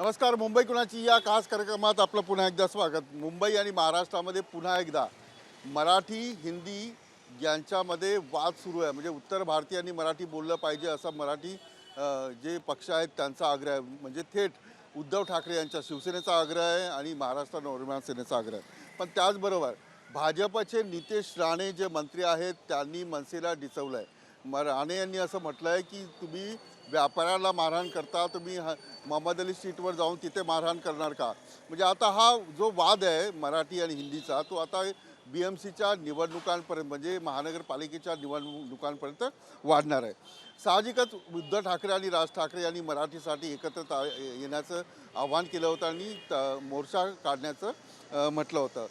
नमस्कार मुंबई कुणाची या खास कार्यक्रमात आपलं पुन्हा एकदा स्वागत. मुंबई आणि महाराष्ट्रामध्ये पुन्हा एकदा मराठी हिंदी यांच्यामध्ये वाद सुरू आहे. म्हणजे उत्तर भारतीयांनी मराठी बोललं पाहिजे असं मराठी जे पक्ष आहेत त्यांचा आग्रह आहे. म्हणजे थेट उद्धव ठाकरे यांच्या शिवसेनेचा आग्रह आहे आणि महाराष्ट्र नवनिर्माण सेनेचा आग्रह आहे. पण त्याचबरोबर भाजपचे नितेश राणे जे मंत्री आहेत त्यांनी मनसेला डिचवलं आहे म राणे यांनी असं म्हटलं आहे की तुम्ही व्यापाऱ्याला मारहाण करता तुम्ही ह- मोहम्मद अली स्ट्रीटवर जाऊन तिथे मारहाण करणार का? म्हणजे आता हा जो वाद आहे मराठी आणि हिंदीचा तो आता बी एम सीच्या निवडणुकांपर्यंत म्हणजे महानगरपालिकेच्या निवडणुकांपर्यंत वाढणार आहे. साहजिकच उद्धव ठाकरे आणि राज ठाकरे यांनी मराठीसाठी एकत्र येण्याचं आव्हान केलं होतं आणि त- मोर्चा काढण्याचं म्हटलं होतं.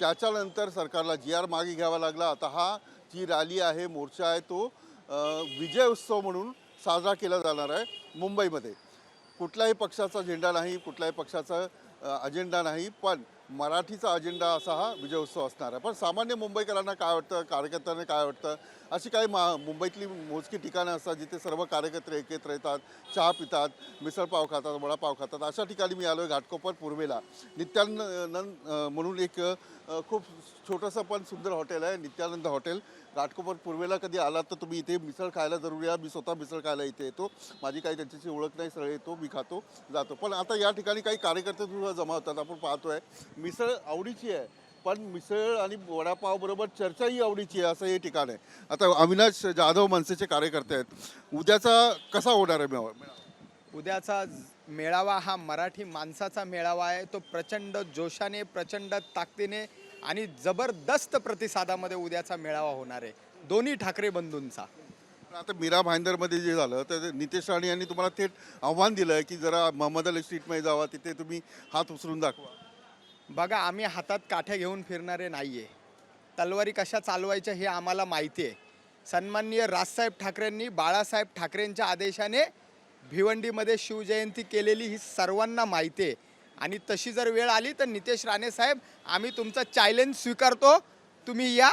त्याच्यानंतर सरकारला जी आर मागे घ्यावा लागला. आता हा जी रॅली आहे मोर्चा आहे तो विजय उत्सव म्हणून साजरा केला जाणार आहे मुंबईमध्ये. कुठल्याही पक्षाचा झेंडा नाही कुठल्याही पक्षाचा अजेंडा नाही पण मराठीचा अजेंडा असा हा विजय उत्सव असणार आहे. पण सामान्य मुंबईकरांना काय वाटतं कार्यकर्त्यांना काय वाटतं? अशी काही मा मुंबईतली मोजकी ठिकाणं असतात जिथे सर्व कार्यकर्ते एकत्र येतात चहा पितात मिसळपाव खातात वडापाव खातात. अशा ठिकाणी मी आलो आहे घाटकोपर पूर्वेला. नित्यानंद म्हणून एक खूप छोटंसं पण सुंदर हॉटेल आहे नित्यानंद हॉटेल. घाटकोपर पूर्वेला कधी आलात तर तुम्ही इथे मिसळ खायला जरूर या. मी स्वतः मिसळ खायला इथे येतो. माझी काही त्यांच्याशी ओळख नाही सरळ येतो मी खातो जातो. पण आता या ठिकाणी काही कार्यकर्ते सुद्धा जमा होतात आपण पाहतो आहे मिसळ आवडीची आहे. पण मिसळ आणि वडापाव बरोबर चर्चाही आवडीची आहे असं हे ठिकाण आहे. आता अविनाश जाधव मनसेचे कार्यकर्ते आहेत. उद्याचा कसा होणार आहे मेळावा? उद्याचा मेळावा हा मराठी माणसाचा मेळावा आहे. तो प्रचंड जोशाने प्रचंड ताकदीने आणि जबरदस्त प्रतिसादामध्ये उद्याचा मेळावा होणार आहे. दोन्ही ठाकरे बंधूंचा. आता मीरा भाईंदरमध्ये जे झालं तर नितेश राणे यांनी तुम्हाला थेट आव्हान दिलं आहे की जरा मोहम्मद अली स्ट्रीटमध्ये जावा तिथे तुम्ही हात उचलून दाखवा. बघा आम्ही हातात काठ्या घेऊन फिरणारे नाही आहे तलवारी कशा चालवायच्या हे आम्हाला माहिती आहे सन्माननीय राजसाहेब ठाकरेंनी बाळासाहेब ठाकरेंच्या आदेशाने भिवंडीमध्ये शिवजयंती केलेली ही सर्वांना माहिती आहे आणि तशी जर वेळ आली तर नितेश राणे साहेब आम्ही तुमचं चॅलेंज स्वीकारतो. तुम्ही या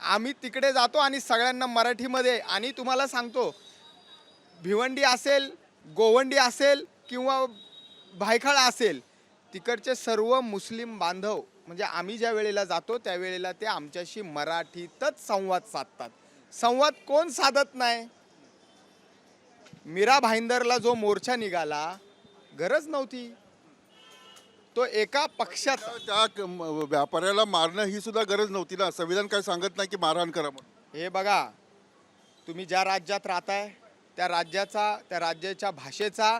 आम्ही तिकडे जातो आणि सगळ्यांना मराठीमध्ये आणि तुम्हाला सांगतो भिवंडी असेल गोवंडी असेल किंवा भायखळा असेल तिकडचे सर्व मुस्लिम बांधव म्हणजे आम्ही ज्या वेळेला जातो त्यावेळेला ते आमच्याशी मराठीतच संवाद साधतात. संवाद कोण साधत नाही? मीरा भाईंदरला जो मोर्चा निघाला गरज नव्हती. तो एका पक्षात. त्या व्यापाऱ्याला मारणं ही सुद्धा गरज नव्हती ना. संविधान काय सांगत नाही की मारहाण करा म्हणून. हे बघा तुम्ही ज्या राज्यात राहताय त्या राज्याचा त्या राज्याच्या भाषेचा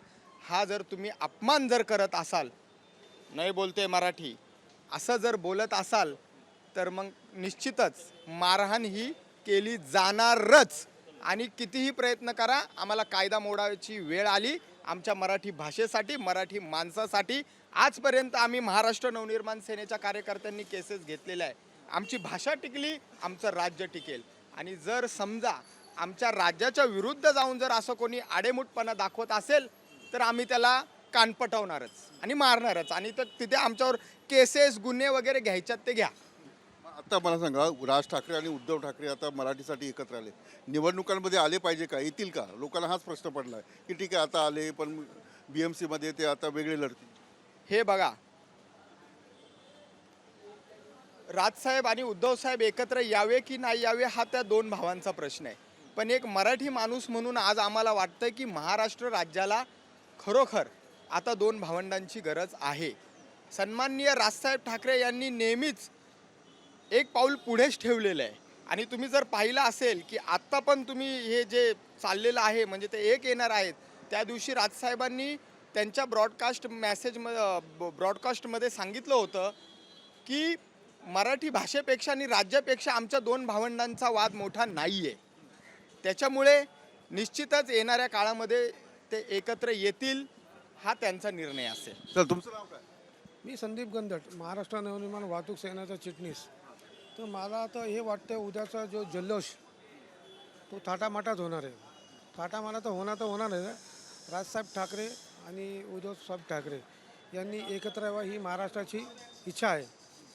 हा जर तुम्ही अपमान जर करत असाल नाही बोलते मराठी. असं जर बोलत असाल तर मग निश्चितच मारहाण ही केली जाणारच. आणि कितीही प्रयत्न करा आम्हाला कायदा मोडायची वेळ आली. आमच्या मराठी भाषेसाठी मराठी माणसासाठी. आजपर्यंत आम्ही महाराष्ट्र नवनिर्माण सेनेच्या कार्यकर्त्यांनी केसेस घेतलेल्या आहे आमची भाषा टिकली आमचं राज्य टिकेल. आणि जर समजा आमच्या राज्याच्या विरुद्ध जाऊन जर असं कोणी आडेमुटपणा दाखवत असेल तर आम्ही त्याला कान पटवणारच आणि मारणारच. आणि तर तिथे आमच्यावर केसेस गुन्हे वगैरे घ्यायच्यात ते घ्या. आता मला सांगा राज ठाकरे आणि उद्धव ठाकरे आता मराठीसाठी एकत्र आले. निवडणुकांमध्ये आले पाहिजे का? येतील का? लोकांना हाच प्रश्न पडला आहे की ठीक आहे आता आले पण बी एम सीमध्ये ते आता वेगळे लढतील. हे बघा. राजसाहेब आणि उद्धवसाहेब एकत्र यावे की नाही यावे हा त्या दोन भावांचा प्रश्न आहे. पण एक मराठी माणूस म्हणून आज आम्हाला वाटतं की महाराष्ट्र राज्याला खरोखर आता दोन भावंडांची गरज आहे. सन्माननीय राजसाहेब ठाकरे यांनी नेहमीच एक पाऊल पुढेच ठेवलेलं आहे. आणि तुम्ही जर पाहिलं असेल की आत्ता पण तुम्ही हे जे चाललेलं आहे म्हणजे ते एक येणार आहेत त्या दिवशी राजसाहेबांनी त्यांच्या ब्रॉडकास्ट मॅसेज ब्रॉडकास्टमध्ये सांगितलं होतं की मराठी भाषेपेक्षा आणि राज्यापेक्षा आमच्या दोन भावंडांचा वाद मोठा नाही आहे त्याच्यामुळे निश्चितच येणाऱ्या काळामध्ये ते एकत्र येतील. हा त्यांचा निर्णय असेल. तर तुमचं नाव काय? मी संदीप गंधट महाराष्ट्र नवनिर्माण वाहतूक सेनेचा चिटणीस. तर मला आता हे वाटतं उद्याचा जो जल्लोष तो थाटामाटात होणार आहे. थाटामाटा तर होणार तर होणार आहे. राजसाहेब ठाकरे आणि उद्धवसाहेब ठाकरे यांनी एकत्र यावं ही महाराष्ट्राची इच्छा आहे.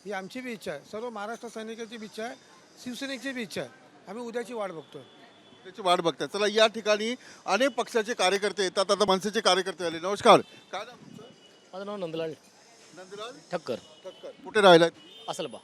ही आमची बी इच्छा आहे. सर्व महाराष्ट्र सैनिकाची बी इच्छा आहे. शिवसैनिकची बी इच्छा आहे. आम्ही उद्याची वाट बघतोय. त्याची वाट बघताय. चला या ठिकाणी अनेक पक्षाचे कार्यकर्ते येतात. आता मनसेचे कार्यकर्ते आले. नमस्कार. काय नाव तुमचं? माझं नाव नंदलाल नंदलाल? ठक्कर. ठक्कर. कुठे राहिला असेल बा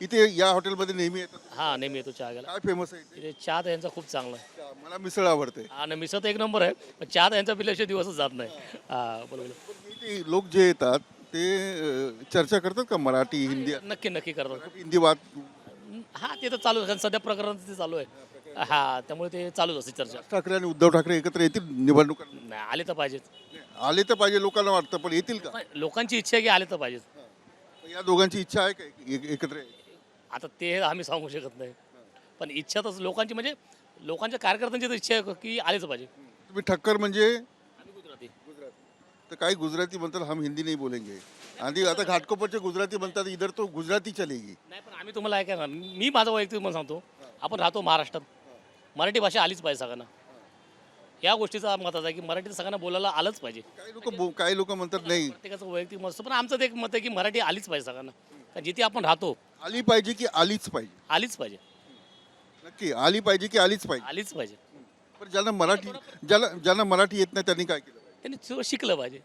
इथे या हॉटेलमध्ये नेहमी येतात? हा नेहमी येतो चहा घ्यायला. काय फेमस आहे इथे? इथे चहा तर यांचा खूप चांगला आहे. मला मिसळ आवडते. आणि मिसळ तर एक नंबर आहे पण चहा तर यांचा पिल्याशिवाय दिवसच जात नाही. हा बोला बोला पण इथे लोक जे येतात ते अं, चर्चा करतात का मराठी हिंदी? नक्की नक्की करतात. हिंदी वाद? हा ते तर चालू आहे. कारण सध्या प्रकरण ते चालू आहे. हा त्यामुळे ते चालूच असते चर्चा. ठाकरे आणि उद्धव ठाकरे एकत्र येतील? निवडणुका नाही आले तर पाहिजेत. आले तर पाहिजे लोकांना वाटतं पण येतील का? पण लोकांची इच्छा आहे की आले तर पाहिजेत. या दोघांची इच्छा आहे का एक- एकत्र यायची? आता ते आम्ही सांगू शकत नाही. पण इच्छा तर लोकांची म्हणजे लोकांच्या कार्यकर्त्यांची तर इच्छा आहे की आलेच पाहिजे. तुम्ही ठक्कर म्हणजे? आम्ही गुजराती. तर काही गुजराती म्हणतात हम हिंदी नाही बोलेंगे. आणि आता घाटकोपरचे गुजराती म्हणतात इधर तो गुजराती चलेगी. नाही पण आम्ही तुम्हाला ऐका ना मी माझं वैयक्तिक मत सांगतो. आपण राहतो महाराष्ट्रात. मराठी भाषा आलीच पाहिजे सगळ्यांना. या गोष्टीचा मताचा आहे की मराठी तर सगळ्यांना बोलायला आलंच पाहिजे. काही लोक काही लोक म्हणतात नाही. प्रत्येकाचं वैयक्तिक मत असतं पण आमचं ते एक मत आहे की मराठी आलीच पाहिजे सगळ्यांना. कारण जिथे आपण राहतो आली पाहिजे की आलीच पाहिजे. आलीच पाहिजे. नक्की आली पाहिजे की आलीच पाहिजे. आलीच पाहिजे. पण ज्यांना मराठी ज्याला ज्यांना मराठी येत नाही त्यांनी काय केलं? त्यांनी शिकलं पाहिजे.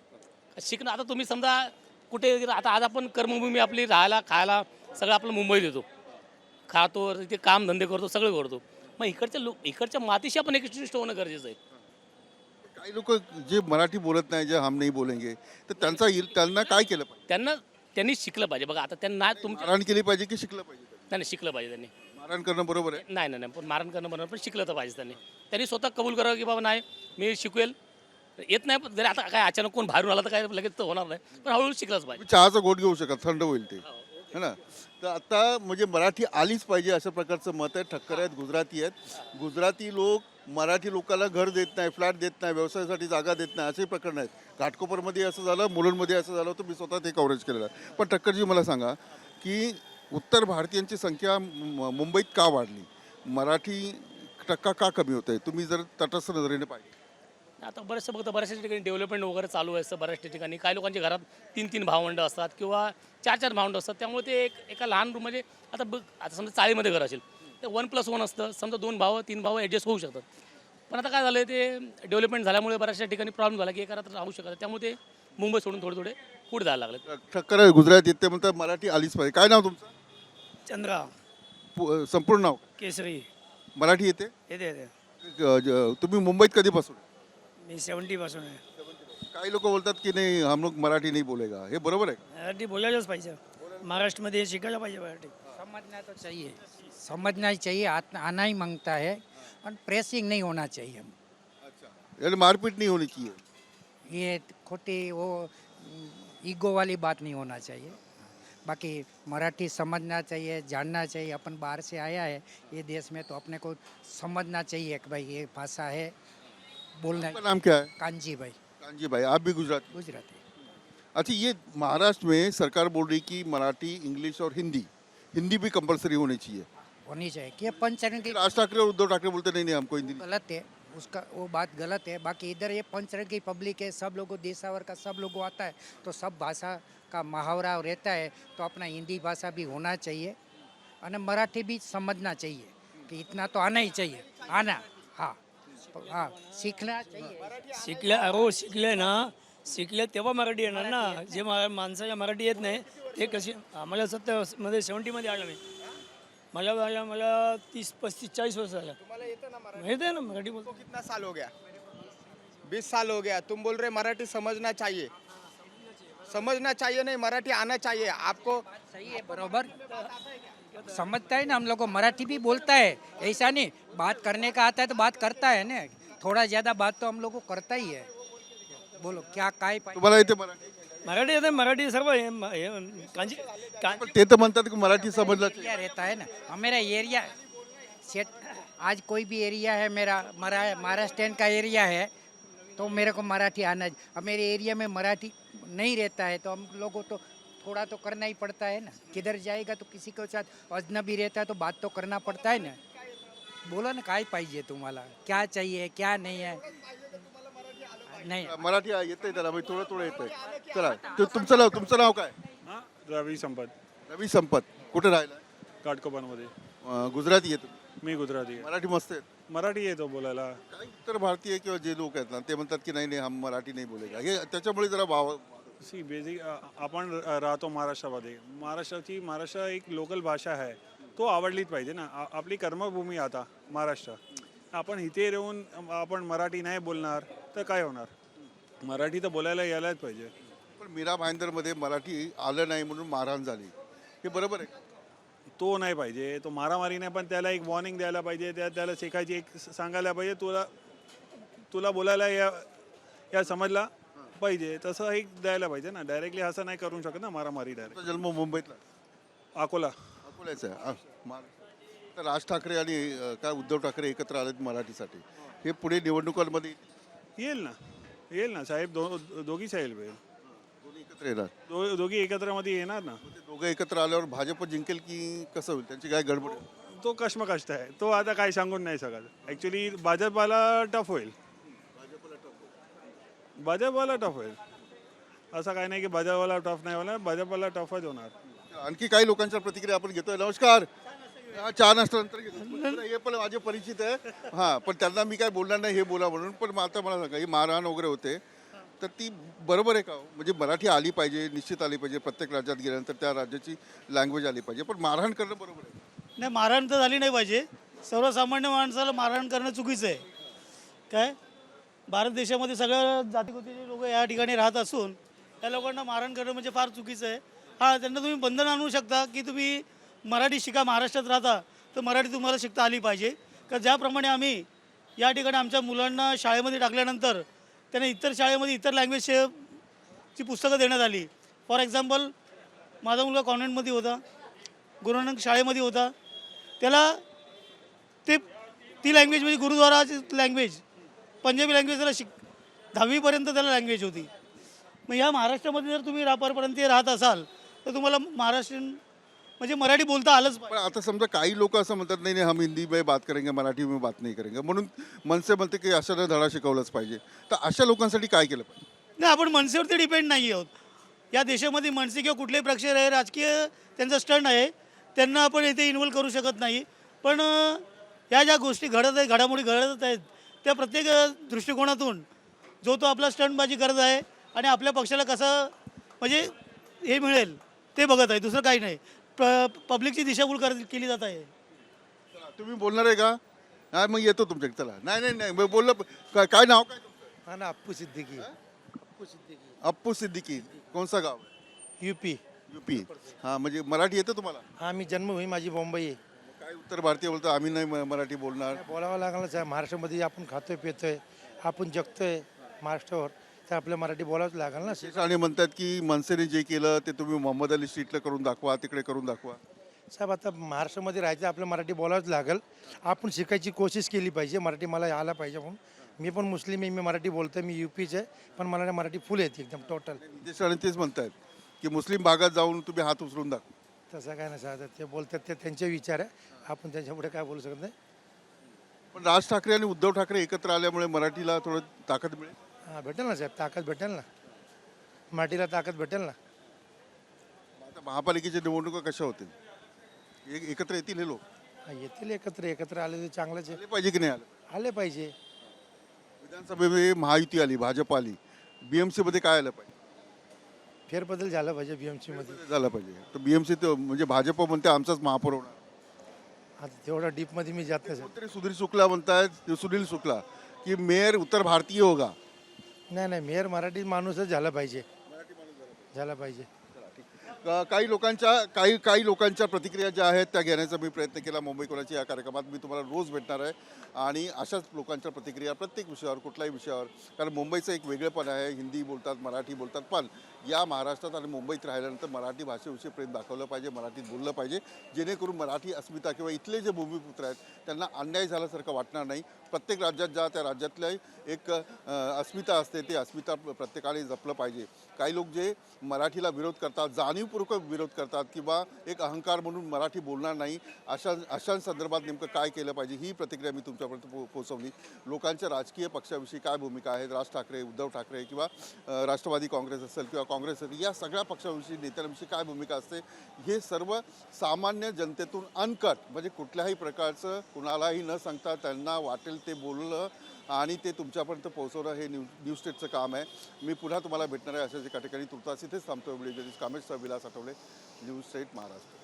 शिकणं आता तुम्ही समजा कुठे आता आज आपण कर्मभूमी आपली राहायला खायला सगळं आपलं मुंबईत येतो. खातो तिथे काम धंदे करतो सगळं करतो. मग इकडच्या लोक इकडच्या मातीशी आपण एकनिष्ठ होणं गरजेचं आहे. काही लोक जे मराठी बोलत नाही जे हम नाही बोलेंगे तर त्यांचा इल- त्यांना काय केलं पाहिजे? त्यांना त्यांनी शिकलं पाहिजे. बघा आता त्यांना तुमच्या मारहाण केली पाहिजे की शिकलं पाहिजे? नाही नाही, शिकलं पाहिजे त्यांनी. मारहाण करणं बरोबर आहे. नाही नाही नाही पण मारण करणं बरोबर पण शिकलं तर पाहिजे त्यांनी. त्यांनी स्वतः कबूल करावं की बाबा नाही मी शिकवेल. येत नाही पण जरी आता काय अचानक कोण बाहेरून आला तर काय लगेच तर होणार नाही. पण हळूहळू शिकलंच पाहिजे. तुम्ही चहाचा गोट घेऊ शकत थंड होईल ते. है. है ना? तर आता म्हणजे मराठी आलीच पाहिजे अशा प्रकारचं मत आहे. ठक्कर आहेत गुजराती आहेत. गुजराती लोक मराठी लोकाला घर देत नाही फ्लॅट देत नाही व्यवसायासाठी जागा देत नाही असे प्रकरण आहेत. घाटकोपरमध्ये असं झालं मुलुंडमध्ये असं झालं होतं मी स्वतः ते कव्हरेज केलेलं आहे. पण ठक्करजी मला सांगा की उत्तर भारतीयांची संख्या मु- मुंबईत का वाढली? मराठी टक्का का कमी होत आहे तुम्ही जर तटस्थ नजरेने पाहिजे आता बरेचसे बघतो बऱ्याचशा ठिकाणी डेव्हलपमेंट वगैरे चालू आहे असतं बऱ्याचशा ठिकाणी. काही लोकांच्या घरात तीन तीन भावंड असतात किंवा चार चार भावंड असतात. त्यामुळे ते एक एका लहान रूम म्हणजे आता बघ आता समजा चाळीमध्ये घर असेल ते वन प्लस वन असतं. समजा दोन भाव तीन भाव ॲडजस्ट होऊ शकतात. पण आता काय झालं ते डेव्हलपमेंट झाल्यामुळे बऱ्याचशा ठिकाणी प्रॉब्लेम झाला की एका रात्र राहू शकतात त्यामुळे ते मुंबई सोडून थोडे थोडे पुढे जायला लागले ठक्कर आहे गुजरात येते म्हणतात मराठी आलीच पाहिजे. काय नाव तुमचं? चंद्रा. पु- संपूर्ण नाव? केसरी. मराठी येते? येते येते. ज- ज- तुम्ही मुंबईत कधीपासून? मी सेवन्टी पासून आहे काही लोक बोलतात की नाही हम लोग मराठी नाही बोलेगा। हे बरोबर आहे? का? मराठी बोलायलाच पाहिजे. महाराष्ट्रामध्ये शिकायला पाहिजे मराठी. समझना तो चाहिए समझना ही चाहिए आत- आना ही माँगता है और प्रेसिंग नहीं होना चाहिए यानी मारपीट नहीं होनी चाहिए ये खोटी वो ईगो वाली बात नहीं होना चाहिए बाकी मराठी समझना चाहिए जानना चाहिए अपन बाहर से आया है ये देश में तो अपने को समझना चाहिए कि भाई ये भाषा है बोलना आपका नाम क्या है? कांजी भाई। कांजी भाई आप भी गुजरात गुजराती अच्छा ये महाराष्ट्र में सरकार बोल रही कि मराठी इंग्लिश और हिंदी हिंदी भी कंपलसरी होनी चाहिए। होनी चाहिए। कि पंचरण की राज ठाकरे और उद्धव ठाकरे बोलते नहीं नहीं हमको हिंदी नहीं गलत है। उसका वो बात गलत है। बाकी इधर ये पंचरण की पब्लिक है सब लोगों देशावर का सब लोगों आता है तो सब भाषा का मुहावरा रहता है तो अपना हिंदी भाषा भी होना चाहिए। और मराठी भी समझना चाहिए कि इतना तो आना ही चाहिए। आना। हाँ सीखना चाहिए शिकले अहो शिकले ना. शिकले तेव्हा मराठी येणार ना. जे मा माणसाच्या मराठी येत नाही ते कशी आम्हाला सत्तरमध्ये सेवन्टीमध्ये आलं मी. मला मला मला तीस पस्तीस चाळीस वर्ष झालं. तुम्हाला येतं ना मराठी? माहिती आहे ना मराठी बोलतो. कितना साल हो गया? बीस साल हो गया. तुम बोल रहे मराठी समझना चाहिए। समझना चाहिए नहीं मराठी आना चाहिए। आपको सही है बरोबर। समझता है ना हम लोग को मराठी भी बोलता है। ऐसा नहीं बात करने का आता है तो बात करता है ना। थोड़ा ज़्यादा बात तो हम लोग को करता ही है। बोलो क्या काय पाहिजे तुम्हाला येते मराठी मराठी येते मराठी सर्व हे म- हे कांजी कां पण ते तर म्हणतात की मराठी समजलं एरिया रहता है ना। और मेरा एरिया सेट आज कोई भी एरिया है मेरा मरा महाराष्ट्र का एरिया है तो मेरे को मराठी आना अब मेरे एरिया में मराठी नहीं रहता है तो हम लोगों को तो थोड़ा तो करना ही पड़ता है ना। किधर जाएगा तो किसी के साथ अजनबी रहता है तो बात तो करना पड़ता है ना। बोलो ना काय पाहिजे तुम्हाला? क्या चाहिए क्या नहीं है? नहीं। मराठी येते त्याला म्हणजे थोडं थोडं येतंय. चला तु- तुमचं नाव तुमचं नाव काय? हां? रवी संपत. रवी संपत. कुठे राहिला? काटकोपरमध्ये. अं, गुजराती येतो मी गुजराती आहे. मराठी मस्त आहेत मराठी येतो बोलायला. काही उत्तर भारतीय किंवा जे लोक आहेत ना ते म्हणतात की नाही नाही हम मराठी नाही बोलेगा. हे त्याच्यामुळे जरा भाव सी बेसिक आपण र- राहतो महाराष्ट्रामध्ये. महाराष्ट्राची महाराष्ट्र एक लोकल भाषा आहे. तो आवडलीच पाहिजे ना. आ- आपली कर्मभूमी आता महाराष्ट्र. आपण इथे राहून आपण मराठी नाही बोलणार तर काय होणार? मराठी तर बोलायला यायलाच पाहिजे. पण मीरा भाईंदरमध्ये मराठी आलं नाही म्हणून मारहाण झाली. हे बरोबर आहे? तो नाही पाहिजे. तो मारामारी नाही पण त्याला एक वॉर्निंग द्यायला पाहिजे. त्या त्याला शिकायची एक स- सांगायला पाहिजे. तुला तुला बोलायला या या समजला? पाहिजे तसं एक द्यायला पाहिजे ना. डायरेक्टली असं नाही करू शकत ना मारामारी डायरेक्ट जन्म मुंबईतला? अकोला. अकोल्याचा आहे. आ. तर राज ठाकरे आणि अ, काय उद्धव ठाकरे एकत्र आलेत मराठीसाठी. हे पुढे निवडणुकांमध्ये येईल ना. येईल ना. साहेब दो दोघी साहेब येईल. दोन्ही एकत्र येणार. दो दोघी एकत्रमध्ये येणार ना. ते दोघं एकत्र आल्यावर भाजप जिंकेल की कसं होईल? त्यांची काय गडबड आहे? तो कष्मकष्ट आहे. तो आता काही सांगून नाही शकत. ॲक्च्युली भाजपाला टफ होईल. भाजपवाला टफ होईल असं काही नाही की भाजपवाला टफ नाही होणार भाजपवाला टफच होणार. आणखी काही लोकांच्या प्रतिक्रिया आपण घेतोय. नमस्कार. हा, चहा नाश्त्यानंतर घेतो. हे पण माझे परिचित आहे. हां पण त्यांना मी काय बोलणार नाही हे बोला म्हणून. पण मग आता मला सांगा ही मारहाण वगैरे होते. तर ती बरोबर आहे का हो? म्हणजे मराठी आली पाहिजे निश्चित आली पाहिजे प्रत्येक राज्यात गेल्यानंतर त्या राज्याची लँग्वेज आली पाहिजे. पण मारहाण करणं बरोबर आहे. नाही मारहाण तर झाली नाही पाहिजे. सर्वसामान्य माणसाला मारहाण करणं चुकीचं आहे. काय? भारत देशामध्ये सगळ्या जातीगोतीचे लोक या ठिकाणी राहत असून त्या लोकांना मारण करणं म्हणजे फार चुकीचं आहे. हां त्यांना तुम्ही बंधन आणू शकता की तुम्ही मराठी शिका महाराष्ट्रात राहता तर मराठी तुम्हाला शिकता आली पाहिजे. का ज्याप्रमाणे आम्ही या ठिकाणी आमच्या मुलांना शाळेमध्ये टाकल्यानंतर त्यांना इतर शाळेमध्ये इतर लँग्वेज ची पुस्तकं देण्यात आली. फॉर एक्झाम्पल माझा मुलगा कॉन्व्हेंटमध्ये होता गुरुनानक शाळेमध्ये होता. त्याला ते ती लँग्वेज म्हणजे गुरुद्वाराची लँग्वेज पंजाबी लँग्वेज त्याला शिक दहावीपर्यंत त्याला लँग्वेज होती. मग या महाराष्ट्रामध्ये जर तुम्ही रापारपर्यंत राहत असाल तर तुम्हाला महाराष्ट्रीयन म्हणजे मराठी बोलता आलंच पण आता समजा काही लोक असं म्हणतात नाही नाही हम हिंदी में बात करेंगे मराठी में बात नाही करेंगे. म्हणून मनसे म्हणते की अशाने धडा शिकवलाच पाहिजे. तर अशा लोकांसाठी काय केलं पाहिजे? नाही आपण मनसेवरती डिपेंड नाही आहोत. या देशामध्ये मनसे किंवा कुठलेही पक्ष आहे राजकीय त्यांचा स्टंट आहे त्यांना आपण इथे इन्व्हॉल्व करू शकत नाही. पण ह्या ज्या गोष्टी घडत आहेत घडामोडी घडत आहेत त्या प्रत्येक दृष्टिकोनातून जो तो आपला स्टंटबाजी करत आहे आणि आपल्या पक्षाला कसं म्हणजे हे मिळेल ते बघत आहे दुसरं काही नाही. प पब्लिकची दिशाभूल कर केली जात आहे. तुम्ही बोलणार आहे का? नाही मग येतो तुमच्याकडे चला. नाही नाही नाही मग बोललं काय काय नाव काय तुमचं? हा ना अप्पू सिद्दीकी. अप्पू सिद्दीकी कोणचं गाव? युपी युपी हां म्हणजे मराठी येतं तुम्हाला? हा मी जन्मभूमी माझी मुंबई आहे काय उत्तर भारतीय बोलतो आम्ही नाही म- मराठी बोलणार. बोलावं लागलंच आहे महाराष्ट्रामध्ये आपण खातोय पितोय आपण जगतोय महाराष्ट्रावर तर आपल्या मराठी बोलावंच लागेल ना आणि म्हणतात की मनसेने जे केलं ते तुम्ही मोहम्मद अली स्ट्रीटला करून दाखवा तिकडे करून दाखवा. साहेब आता महाराष्ट्रामध्ये राहायचं आपलं मराठी बोलावंच लागेल. आपण शिकायची कोशिश केली पाहिजे मराठी मला आला पाहिजे म्हणून. मी पण मुस्लिम आहे मी मराठी बोलतोय मी युपीचे आहे पण मला मराठी फुल येते एकदम टोटल नितेश राणे तेच म्हणतायत की मुस्लिम भागात जाऊन तुम्ही हात उचलून दाखवा. तसं काय नाही साहेब ते बोलतात ते त्यांचे विचार आहे. आपण त्यांच्यापुढे काय बोलू शकत नाही. पण राज ठाकरे आणि उद्धव ठाकरे एकत्र आल्यामुळे मराठीला थोडं ताकद मिळेल? हां भेटेल ना साहेब ताकद भेटेल ना. मराठीला ताकद भेटेल ना. आता महापालिकेच्या निवडणुका कशा होतील? एक एकत्र येतील हे लोक? हा, येतील एकत्र एकत्र आले तर चांगलंच आहे. आले पाहिजे की नाही आले? आले पाहिजे. विधानसभेमध्ये महायुती आली भाजप आली. बीएमसी मध्ये काय आलं पाहिजे? फेरबदल झाला पाहिजे बी एम सीमध्ये झालं पाहिजे. तर बीएमसी म्हणजे भाजप म्हणते आमचाच महापौर होणार. आता तेवढा डीपमध्ये मी जात नाही कोणतरी सुधीर शुक्ला म्हणतायत सुनील शुक्ला की मेयर उत्तर भारतीय होगा. नाही नाही मेयर मराठी माणूसच झाला पाहिजे. झाला पाहिजे. काही लोकांच्या काही काही लोकांच्या प्रतिक्रिया ज्या आहेत त्या घेण्याचा मी प्रयत्न केला. मुंबई कोणाची या कार्यक्रमात मी तुम्हाला रोज भेटणार आहे. आणि अशाच लोकांच्या प्रतिक्रिया प्रत्येक विषयावर कुठल्याही विषयावर. कारण मुंबईचं एक वेगळेपण आहे. हिंदी बोलतात मराठी बोलतात पण या महाराष्ट्रात आणि मुंबईत राहिल्यानंतर मराठी भाषेविषयी प्रेम दाखवलं पाहिजे मराठीत बोललं पाहिजे. जेणेकरून मराठी अस्मिता किंवा इथले जे भूमिपुत्र आहेत त्यांना अन्याय झाल्यासारखं वाटणार नाही. प्रत्येक राज्यात ज्या त्या राज्यातल्या एक अस्मिता असते ते अस्मिता प्रत्येकाने जपलं पाहिजे. काही लोक जे मराठीला विरोध करतात जाणीवपूर्वक विरोध करतात किंवा एक अहंकार म्हणून मराठी बोलणार नाही अशा अशा संदर्भात नेमकं काय केलं पाहिजे ही प्रतिक्रिया मी तुमच्यापर्यंत पो पोचवली लोकांच्या राजकीय पक्षाविषयी काय भूमिका आहे राज ठाकरे उद्धव ठाकरे किंवा राष्ट्रवादी काँग्रेस असेल किंवा काँग्रेस असेल या सगळ्या पक्षाविषयी नेत्यांविषयी काय भूमिका असते? हे सर्व सामान्य जनतेतून अनकट म्हणजे कुठल्याही प्रकारचं कुणालाही न सांगता त्यांना वाटेल ते बोललं आणि ते तुमच्यापर्यंत पोहोचवणं हे न्यू न्यूज स्टेटचं काम आहे. मी पुन्हा तुम्हाला भेटणार आहे अशाच एका ठिकाणी. तुर्तास इथेच थांबतो video Kamesh Vilas Athavale. News state Maharashtra.